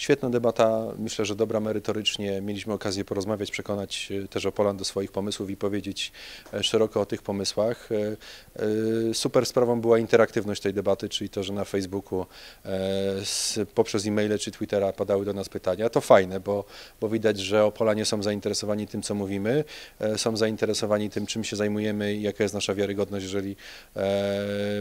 Świetna debata, myślę, że dobra merytorycznie. Mieliśmy okazję porozmawiać, przekonać e, też Opolan do swoich pomysłów i powiedzieć e, szeroko o tych pomysłach. E, Super sprawą była interaktywność tej debaty, czyli to, że na Facebooku poprzez e-maile czy Twittera padały do nas pytania. To fajne, bo, bo widać, że Opolanie są zainteresowani tym, co mówimy, są zainteresowani tym, czym się zajmujemy i jaka jest nasza wiarygodność, jeżeli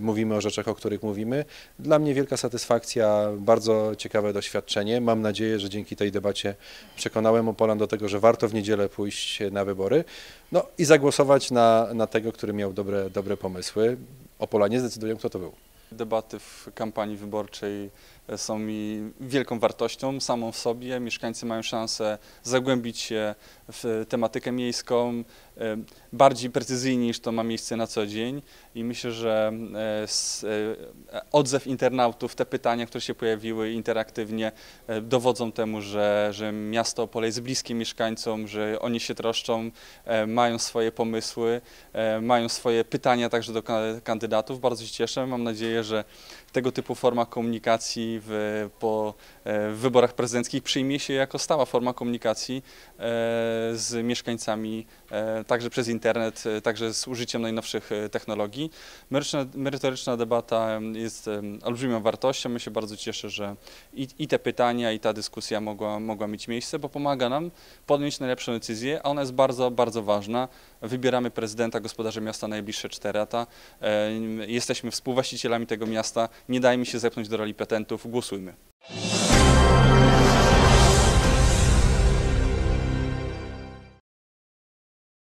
mówimy o rzeczach, o których mówimy. Dla mnie wielka satysfakcja, bardzo ciekawe doświadczenie. Mam nadzieję, że dzięki tej debacie przekonałem Opolan do tego, że warto w niedzielę pójść na wybory no i zagłosować na, na tego, który miał dobre, dobre pomysły. Opolanie zdecydują, kto to był. Debaty w kampanii wyborczej e, są mi wielką wartością samą w sobie. Mieszkańcy mają szansę zagłębić się w tematykę miejską bardziej precyzyjnie niż to ma miejsce na co dzień i myślę, że e, odzew internautów, te pytania, które się pojawiły interaktywnie e, dowodzą temu, że, że miasto Opole jest bliskie mieszkańcom, że oni się troszczą, e, mają swoje pomysły, mają swoje pytania także do ka- kandydatów. Bardzo się cieszę. Mam nadzieję, że tego typu forma komunikacji w, po wyborach prezydenckich przyjmie się jako stała forma komunikacji e, z mieszkańcami, e, także przez internet, e, także z użyciem najnowszych technologii. Merytoryczna, debata jest olbrzymią wartością. Ja się bardzo cieszę, że i, i te pytania, i ta dyskusja mogła, mogła mieć miejsce, bo pomaga nam podjąć najlepszą decyzję, a ona jest bardzo, bardzo ważna. Wybieramy prezydenta, gospodarza miasta na najbliższe 4 lata. Jesteśmy współwłaścicielami tego miasta. Nie dajmy się zepchnąć do roli petentów. Głosujmy.